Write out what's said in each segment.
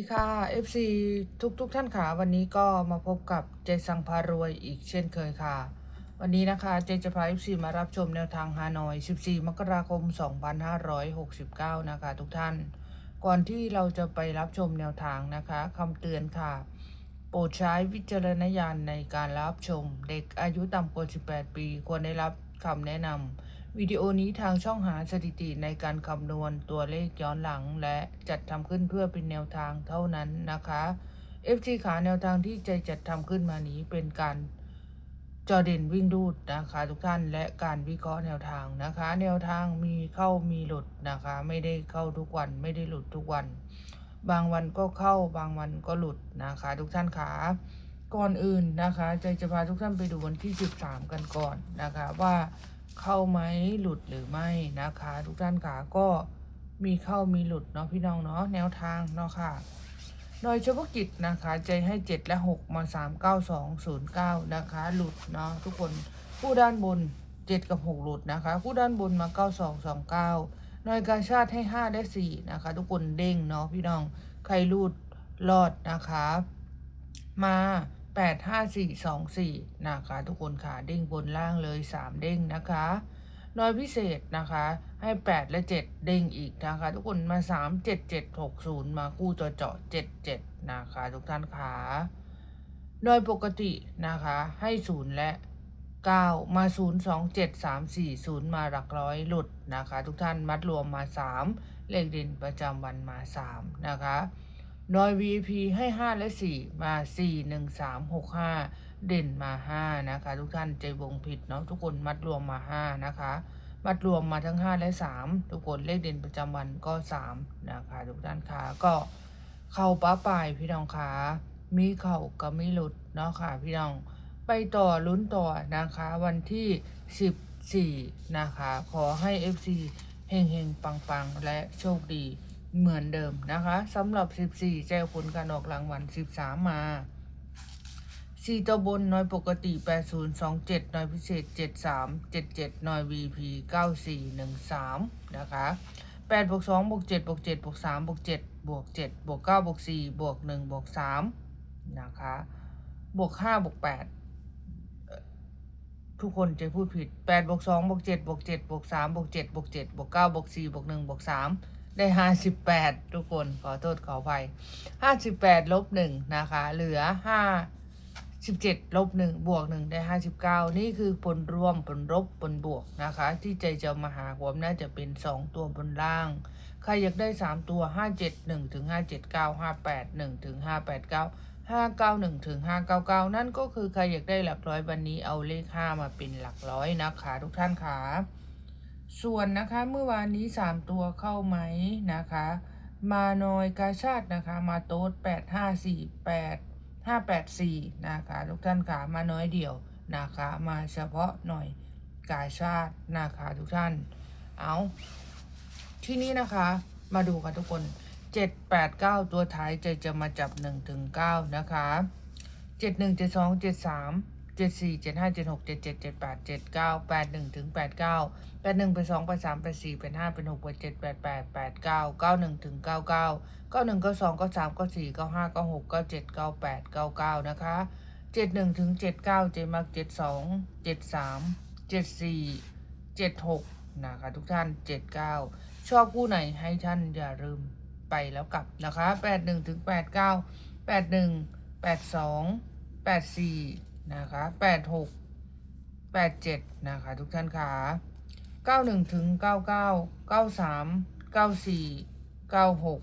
สวัสดีค่ะ FC ทุกทุกท่านค่ะ วันนี้ก็มาพบกับเจสังพารวยอีกเช่นเคยค่ะ วันนี้นะคะเจจะพา FC มารับชมแนวทางฮานอย 14 มกราคม 2569 นะคะ ทุกท่าน ก่อนที่เราจะไปรับชมแนวทางนะคะคำเตือนค่ะ โปรดใช้วิจารณญาณในการรับชม เด็กอายุต่ำกว่า 18 ปี ควรได้รับคำแนะนำ วิดีโอนี้ทางช่องหาสถิติในการคำนวณตัวเลขย้อนหลัง และจัดทำขึ้นเพื่อเป็นแนวทางเท่านั้นนะคะ FG ขาแนวทางที่ใจจัดทำขึ้นมานี้เป็นการจอเด่นวิ่งดูดนะคะทุกท่านและการวิเคราะห์แนวทางนะคะ แนวทางมีเข้ามีหลุดนะคะ ไม่ได้เข้าทุกวันไม่ได้หลุดทุกวัน บางวันก็เข้าบางวันก็หลุดนะคะ ทุกท่านขาก่อนอื่นนะคะใจจะพาทุกท่านไปดูวันที่ 13 กันก่อนนะคะว่า เข้าไหมหลุดหรือไม่นะคะ ทุกท่านค่ะก็มีเข้ามีหลุดเนาะพี่น้องเนาะแนวทางเนาะค่ะโดยเฉพาะกิจนะคะใจให้ 7 และ 6 มา 3 9 2 0 9 นะคะ หลุดเนาะทุกคนผู้ด้านบน 7 กับ 6 หลุดนะคะผู้ด้านบนมา 9 2 2 9หน่วยการชาติให้ 5 และ 4 นะคะ ทุกคนเด้งเนาะพี่น้อง ใครรูดรอดนะคะ มา 8 5 4 2 4นะคะทุกคนค่ะเด้งบนล่างเลย 3 เด้งนะคะน้อยพิเศษนะคะให้ 8 และ 7 เด้งอีกนะคะ ทุกคนมา 3 7 7 6 0 มาคู่ตัวเจาะ7 7 นะคะ ทุกท่านค่ะโดยปกตินะคะให้ 0 และ 9 มา 0 2 7 3 4 0 มาหลักร้อยหลุดนะคะ ทุกท่านมัดรวมมา 3 เลขเด่นประจำวันมา 3 นะคะ โดย VP ให้ 5 และ 4 มา 4 1 3 6 5 เด่นมา 5 นะคะ ทุกท่านใจวงผิดเนาะทุกคนมัดรวมมา 5 นะคะ มัดรวมมาทั้ง 5 และ 3 ทุกคนเลขเด่นประจำวันก็ 3 นะคะ ทุกท่านคะก็เข้าป้าปลายพี่น้องคะมีเข่าก็ไมีหลุดเนาะค่ะพี่น้องไปต่อลุ้นต่อนะคะ วันที่ 14 นะคะ ขอให้ FC เฮงเฮงปังปังๆและโชคดี เหมือนเดิมนะคะสำหรับ 14 แจ้ผลการออกรางวัล 13 มา 4 ตัวบนน้อยปกติ 8027 น้อยพิเศษ 73 77 น้อย VP 9413 นะคะ8บวก2บวก7บวก7บวก3บวก7บวก7บวก9บวก4บวก1บวก3นะคะบวก5บวก8ทุกคนจะพูดผิด8บวก2บวก7บวก7บวก3บวก7บวก7บวก9บวก4บวก1บวก3 ได้58ทุกคนขอโทษขออภัย58ลบ1นะคะ เหลือ5 17ลบ1บวก1ได้59นี่คือผลรวมผลลบผลบวกนะคะ ที่ใจจะมาหาความน่าจะเป็น2ตัวบนล่าง ใครอยากได้3ตัว571ถึง579 581ถึง589 591ถึง599นั่นก็คือใครอยากได้หลักร้อยวันนี้เอาเลข5มาเป็นหลักร้อยนะคะ ทุกท่านค่ะ ส่วนนะคะเมื่อวานนี้ 3 ตัวเข้าไหมนะคะ มานอยกาชาตินะคะมาโต๊ด8 5 4 8 5 8 4 นะคะทุกท่านค่ะมาน้อยเดียวนะคะ มาเฉพาะหน่อยกาชาตินะคะทุกท่าน เอาที่นี้นะคะมาดูกันทุกคน 7 8 9 ตัวท้ายจะจะมาจับ 1ถึง9นะคะ7 1 7 2 7 3 7 4 7 5 7 6 7 7 7 8 7 9 8 1ถึง8 9 8 1 8 2 8 3 8 4 8 5 8 6 8 7 8 8 8 9 9 1ถึง9 9 9 1 9 2 9 3 9 4 9 5 9 6 9 7 9 8 9 9นะคะ7 1ถึง7 9เจมัก7 2 7 3 7 4 7 6นะคะทุกท่าน7 9ชอบคู่ไหนให้ท่านอย่าลืมไปแล้วกลับนะคะ8 1ถึง8 9 8 1 8 2 8 4น นะคะ8 6 8 7นะคะทุกท่านค่ะ91ถึง99 93 94 96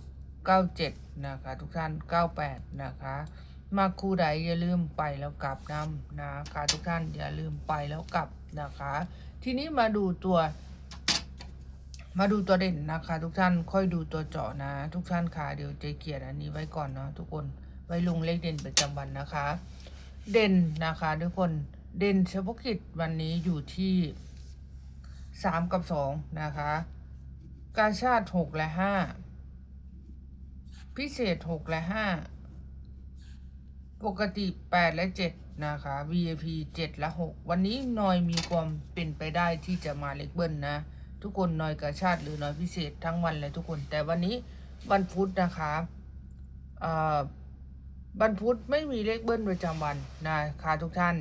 97นะคะทุกท่าน98นะคะมาคู่ใดอย่าลืมไปแล้วกลับนำนะคะทุกท่านอย่าลืมไปแล้วกลับนะคะ ทีนี้มาดูตัวมาดูตัวเด่นนะคะ ทุกท่านค่อยดูตัวเจาะนะ ทุกท่านค่ะเดี๋ยวเจเกียรติอันนี้ไว้ก่อนเนาะทุกคนไว้ลงเลขเด่นประจำวันนะคะ เด่นนะคะทุกคนเด่นเฉพาะกิจวันนี้อยู่ที่สามกับสองนะคะ การชาติหกและห้าพิเศษหกและห้าปกติแปดและเจ็ดนะคะ VIP เจ็ดและหกวันนี้นอยมีความเป็นไปได้ที่จะมาเล็กเบิ้ลนะ ทุกคนนอยกาชาติหรือนอยพิเศษทั้งวันเลยทุกคนแต่วันนี้วันพุธนะคะเอ่อ บรรพุธไม่มีเลขเบิ้ลประจำวันนะคะทุกท่าน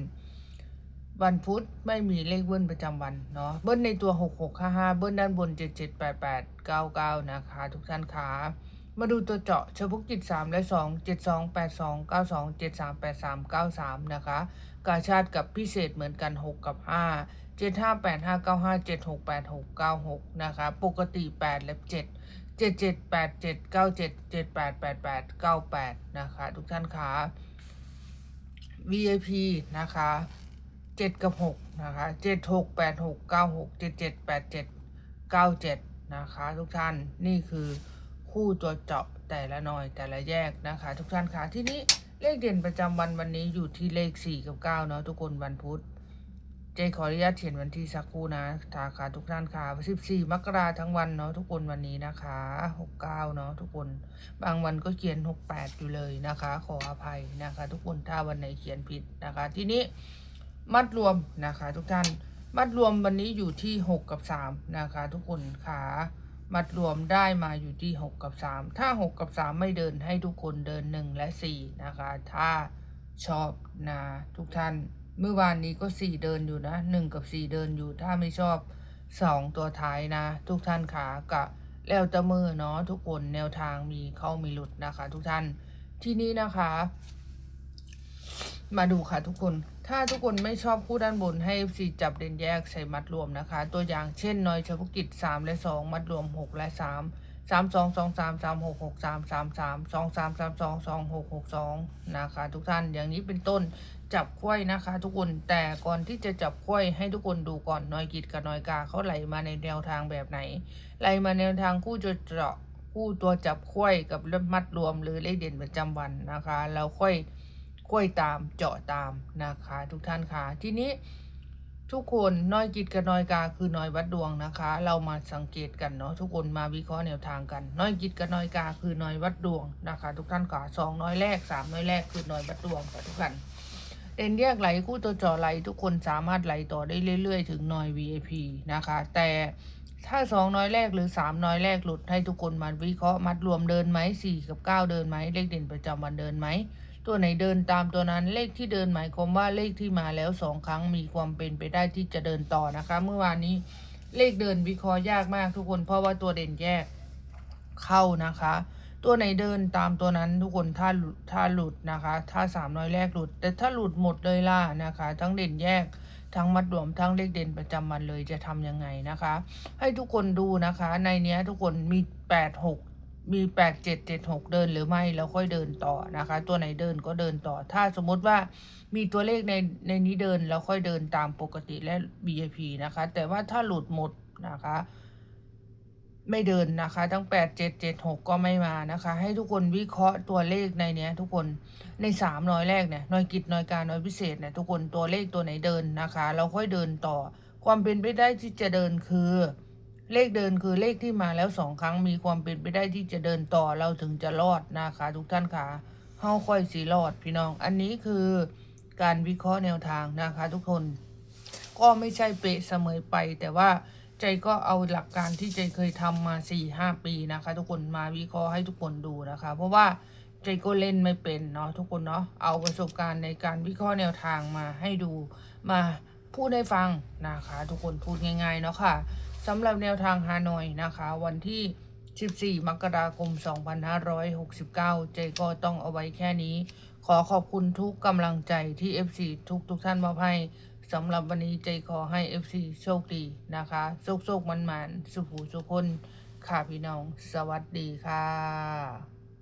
วันพุธไม่มีเลขเบิ้ลประจำวันเนาะเบิ้ลในตัว 6655 เบิ้ลด้านบน 7788 99 นะคะทุกท่านขามาดูตัวเจาะเฉพาะกิจ3และ 2 72 82 92 73 83 93 นะคะ กาชาติกับพิเศษเหมือนกัน 6 กับ 5 75 85 95 76 86 96 นะคะ ปกติ 8 และ 7 77 87 97 78 88 98นะคะ ทุกท่านขา VIP นะคะเจ็ดกับหกนะคะเจ็ดหกแปดหกเก้าหกเจ็ดเจ็ดแปดเจ็ดเก้าเจ็ดนะคะ ทุกท่านนี่คือคู่ตัวเจาะแต่ละหน่อยแต่ละแยกนะคะ ทุกท่านคะที่นี้เลขเด่นประจำวันวันนี้อยู่ที่เลขสี่กับเก้าเนาะทุกคนวันพุธ เจขออนุญาตเขียนวันที่สักครู่นะทาค่ะทุกท่านค่ะสิบสี่มกราทั้งวันเนาะทุกคนวันนี้นะคะหกเก้าเนาะทุกคนบางวันก็เขียนหกแปดอยู่เลยนะคะ ขออภัยนะคะ ทุกคนถ้าวันไหนเขียนผิดนะคะ ทีนี้มัดรวมนะคะ ทุกท่านมัดรวมวันนี้อยู่ที่6กับ3นะคะ ทุกคนขามัดรวมได้มาอยู่ที่6กับ3ถ้า6กับ3ไม่เดินให้ทุกคนเดิน1และ4นะคะ ถ้าชอบนะทุกท่าน เมื่อวานนี้ก็4เดินอยู่นะ1กับ4เดินอยู่ ถ้าไม่ชอบ2ตัวท้ายนะ ทุกท่านขากับแล้วตะมือเนาะทุกคนแนวทางมีเข้ามีหลุดนะคะ ทุกท่านที่นี้นะคะ มาดูค่ะทุกคน ถ้าทุกคนไม่ชอบคู่ด้านบนให้ FC จับเด่นแยกใส่มัดรวมนะคะ ตัวอย่างเช่นน้อยเฉพาะกิจ3และ2มัดรวม6และ3 3 2 2 3 3 6 6 3 3 3 2 3 3 2 2 6 6 2นะคะ ทุกท่านอย่างนี้เป็นต้น จับควายนะคะ ทุกคนแต่ก่อนที่จะจับควายให้ทุกคนดูก่อนนอยกิจกับนอยกาเขาไหลมาในแนวทางแบบไหนไหลมาแนวทางคู่จะเจาะคู่ตัวจับควายกับมัดรวมหรือเลขเด่นประจำวันนะคะแล้วค่อยกล้วยตามเจาะตามนะคะ ทุกท่านค่ะทีนี้ทุกคนนอยกิจกับนอยกาคือนอยวัดดวงนะคะ เรามาสังเกตกันเนาะทุกคนมาวิเคราะห์แนวทางกันนอยกิจกับนอยกาคือนอยวัดดวงนะคะ ทุกท่านค่ะสองน้อยแรกสามน้อยแรกคือนอยวัดดวงค่ะทุกท่าน เด่นแยกไหลคู่ตัวเจาะไหลทุกคนสามารถไหลต่อได้เรื่อยๆ ถึงน้อย VIP นะคะ แต่ถ้าสองน้อยแรกหรือสามน้อยแรกหลุดให้ทุกคนมาวิเคราะห์มัดรวมเดินไหมสี่กับเก้าเดินไหมเลขเด่นประจำวันเดินไหมตัวไหนเดินตามตัวนั้นเลขที่เดินหมายความว่าเลขที่มาแล้วสองครั้งมีความเป็นไปได้ที่จะเดินต่อนะคะ เมื่อวานนี้เลขเดินวิเคราะห์ยากมากทุกคนเพราะว่าตัวเด่นแยกเข้านะคะ ตัวไหนเดินตามตัวนั้นทุกคนถ้าหลุดถ้าหลุดนะคะ ถ้าสามน้อยแรกหลุด แต่ถ้าหลุดหมดเลยล่ะนะคะ ทั้งเด่นแยกทั้งมัดรวมทั้งเลขเด่นประจำวันเลยจะทำยังไงนะคะ ให้ทุกคนดูนะคะ ในเนี้ยทุกคนมีแปดหกมีแปดเจ็ดเจ็ดหกเดินหรือไม่แล้วค่อยเดินต่อนะคะ ตัวไหนเดินก็เดินต่อ ถ้าสมมติว่ามีตัวเลขในในนี้เดินแล้วค่อยเดินตามปกติและ BIP นะคะ แต่ว่าถ้าหลุดหมดนะคะ ไม่เดินนะคะทั้งแปดเจ็ดเจ็ดหกก็ไม่มานะคะ ให้ทุกคนวิเคราะห์ตัวเลขในเนี้ย ทุกคนในสามน้อยแรกเนี่ยน้อยกิจน้อยการน้อยพิเศษเนี่ยทุกคนตัวเลขตัวไหนเดินนะคะ เราค่อยเดินต่อ ความเป็นไปได้ที่จะเดินคือ เลขเดินคือเลขที่มาแล้วสองครั้งมีความเป็นไปได้ที่จะเดินต่อเราถึงจะรอดนะคะ ทุกท่านค่ะเฮาค่อยสีรอดพี่น้อง อันนี้คือการวิเคราะห์แนวทางนะคะ ทุกคน ก็ไม่ใช่เป๊ะเสมอไปแต่ว่า ใจก็เอาหลักการที่ใจเคยทำมาสี่ห้าปีนะคะ ทุกคนมาวิเคราะห์ให้ทุกคนดูนะคะ เพราะว่าใจก็เล่นไม่เป็นเนาะทุกคนเนาะเอาประสบการณ์ในการวิเคราะห์แนวทางมาให้ดูมาพูดให้ฟังนะคะ ทุกคนพูดง่ายๆเนาะค่ะสำหรับแนวทางฮานอยนะคะ วันที่ 14 มกราคม 2569 เจก็ต้องเอาไว้แค่นี้ ขอขอบคุณทุกกำลังใจที่ FC ทุกทุกท่านมอบให้ สำหรับวันนี้ใจขอให้ FC โชคดีนะคะ โชคโชคมันมันๆสุขหูสุขคนค่ะพี่น้อง สวัสดีค่ะ